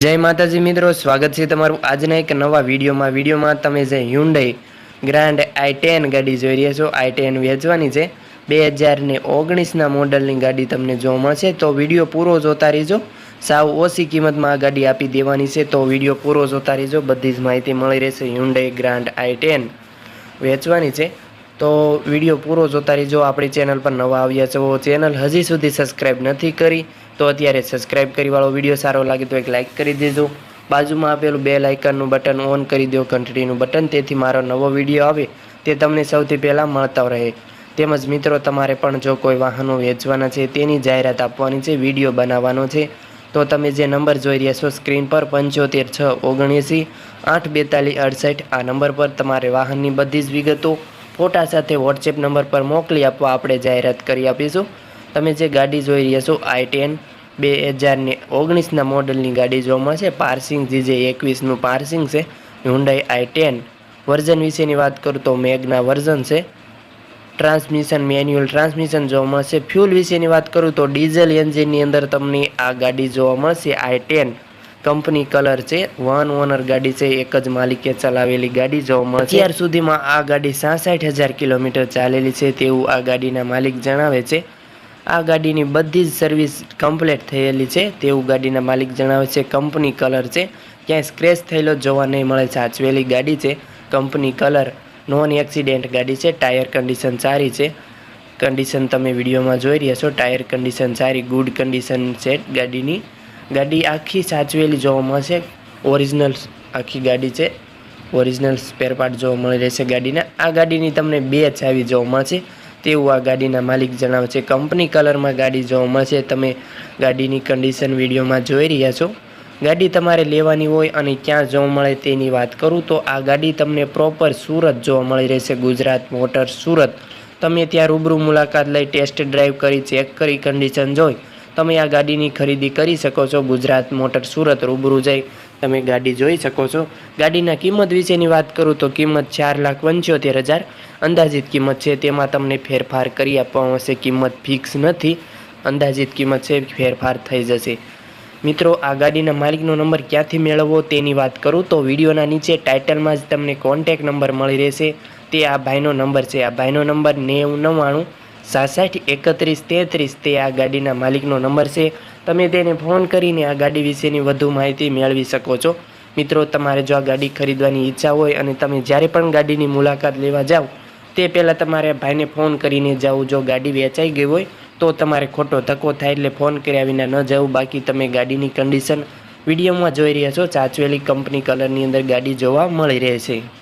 જય માતાજી મિત્રો, સ્વાગત છે તમારું આજના એક નવા વિડીયોમાં. વિડીયોમાં તમે જે હ્યુન્ડાઈ ગ્રાન્ડ આઈ ટેન ગાડી જોઈ રહ્યા છો આઈ ટેન વેચવાની છે. બે હજાર ને ઓગણીસના મોડલની ગાડી તમને જોવા મળશે. તો વીડિયો પૂરો જોતા રહેજો. સાવ ઓછી કિંમતમાં આ ગાડી આપી દેવાની છે. તો વીડિયો પૂરો જોતા રહેજો. બધી જ માહિતી મળી રહેશે હ્યુન્ડાઈ ગ્રાન્ડ આઈ ટેન વેચવાની છે. તો વીડિયો પૂરો જોતા રહેજો. આપણી ચેનલ પર નવા આવ્યા છો, ચેનલ હજી સુધી સબસ્ક્રાઈબ નથી કરી. તો અત્યારે સબસ્ક્રાઈબ કરીવાળો વીડિયો સારો લાગે તો એક લાઇક કરી દેજો. બાજુમાં આપેલું બે લાઇકનનું બટન ઓન કરી દો, ઘંટડીનું બટન. તેથી મારો નવો વીડિયો આવે તે તમને સૌથી પહેલાં મળતા રહે. તેમજ મિત્રો, તમારે પણ જો કોઈ વાહનો વેચવાના છે, તેની જાહેરાત આપવાની છે, વીડિયો બનાવવાનો છે, તો તમે જે નંબર જોઈ રહ્યા છો, સ્ક્રીન પર પંચોતેર છ ઓગણએંસી આઠ બેતાલીસ અડસઠ, આ નંબર પર તમારે વાહનની બધી જ વિગતો ફોટા સાથે વોટ્સએપ નંબર પર મોકલી આપવા આપણે જાહેરાત કરી આપીશું. તમે જે ગાડી જોઈ રહ્યા છો, આઈ ટેન બે હજારને ઓગણીસના મોડલની ગાડી જોવા મળશે, પાર્સિંગ જે જે એકવીસનું પાર્સિંગ છે હુન્ડાઈ આઈ ટેન વર્ઝન વિશેની વાત કરું તો મેગના વર્ઝન છે. ટ્રાન્સમિશન, મેન્યુઅલ ટ્રાન્સમિશન જોવા મળશે, ફ્યુલ વિશેની વાત કરું તો ડીઝલ એન્જિનની અંદર તમને આ ગાડી જોવા મળશે, આઈ ટેન કંપની કલર છે, વન ઓનર ગાડી છે, એક જ માલિકે ચલાવેલી ગાડી જોવા મળશે. અત્યાર સુધીમાં આ ગાડી સાસઠ હજાર કિલોમીટર ચાલેલી છે તેવું આ ગાડીના માલિક જણાવે છે. આ ગાડીની બધી જ સર્વિસ કમ્પ્લીટ થયેલી છે. તેવું ગાડીના માલિક જણાવે છે, કંપની કલર છે. ક્યાંય સ્ક્રેચ થયેલો જોવા નહીં મળે. સાચવેલી ગાડી છે. Company colour. નોન એક્સિડેન્ટ ગાડી છે. ટાયર કન્ડિશન સારી છે. કન્ડિશન તમે વિડીયોમાં જોઈ રહ્યા છો. ટાયર કન્ડિશન સારી ગુડ કન્ડિશન છે ગાડીની. ગાડી આખી સાચવેલી જોવા મળશે. ઓરિજિનલ આખી ગાડી છે. ઓરિજિનલ સ્પેર પાર્ટ જોવા મળી રહેશે ગાડીના. આ ગાડીની તમને બે ચાવી જોવા મળશે. તેવું આ ગાડીના માલિક જણાવે છે. કંપની કલરમાં ગાડી જોવા મળશે. તમે ગાડીની કન્ડિશન વિડીયોમાં જોઈ રહ્યા છો. ગાડી તમારે લેવાની હોય અને ક્યાં જોવા મળે તેની વાત કરું તો આ ગાડી તમને પ્રોપર સુરત જોવા મળી રહેશે. ગુજરાત મોટર સુરત. તમે ત્યાં રૂબરૂ મુલાકાત લઈ ટેસ્ટ ડ્રાઈવ કરી ચેક કરી કન્ડિશન જોઈ. તમે આ ગાડીની ખરીદી કરી શકો છો. ગુજરાત મોટર સુરત રૂબરૂ જઈ તમે ગાડી જોઈ શકો છો. ગાડીના કિંમત વિશેની વાત કરું તો કિંમત ચાર લાખ પંચોતેર હજાર. અંદાજિત કિંમત છે તેમાં તમને ફેરફાર કરી આપવામાં આવશે. કિંમત ફિક્સ નથી. અંદાજિત કિંમત છે ફેરફાર થઈ જશે. મિત્રો, આ ગાડીના માલિકનો નંબર ક્યાંથી મેળવવો તેની વાત કરું તો વિડીયોના નીચે ટાઇટલમાં જ તમને કોન્ટેક નંબર મળી રહેશે. તે આ ભાઈનો નંબર છે. આ ભાઈનો નંબર નેવું નવ્વાણું સાસઠ, એકત્રીસ, તેત્રીસ તે આ ગાડીના માલિકનો નંબર છે. તમે તેને ફોન કરીને આ ગાડી વિશેની વધુ માહિતી મેળવી શકો છો. મિત્રો, તમારે જો આ ગાડી ખરીદવાની ઈચ્છા હોય અને તમે જ્યારે પણ ગાડીની મુલાકાત લેવા જાઓ, તે પહેલાં તમારે ભાઈને ફોન કરીને જાઓ. જો ગાડી વેચાઈ ગઈ હોય, તો તમારે ખોટો ધક્કો થાય એટલે ફોન કર્યા વિના ન જવું બાકી તમે ગાડીની કન્ડિશન વિડીયોમાં જોઈ રહ્યા છો. સાચવેલી કંપની કલરની અંદર ગાડી જોવા મળી રહેશે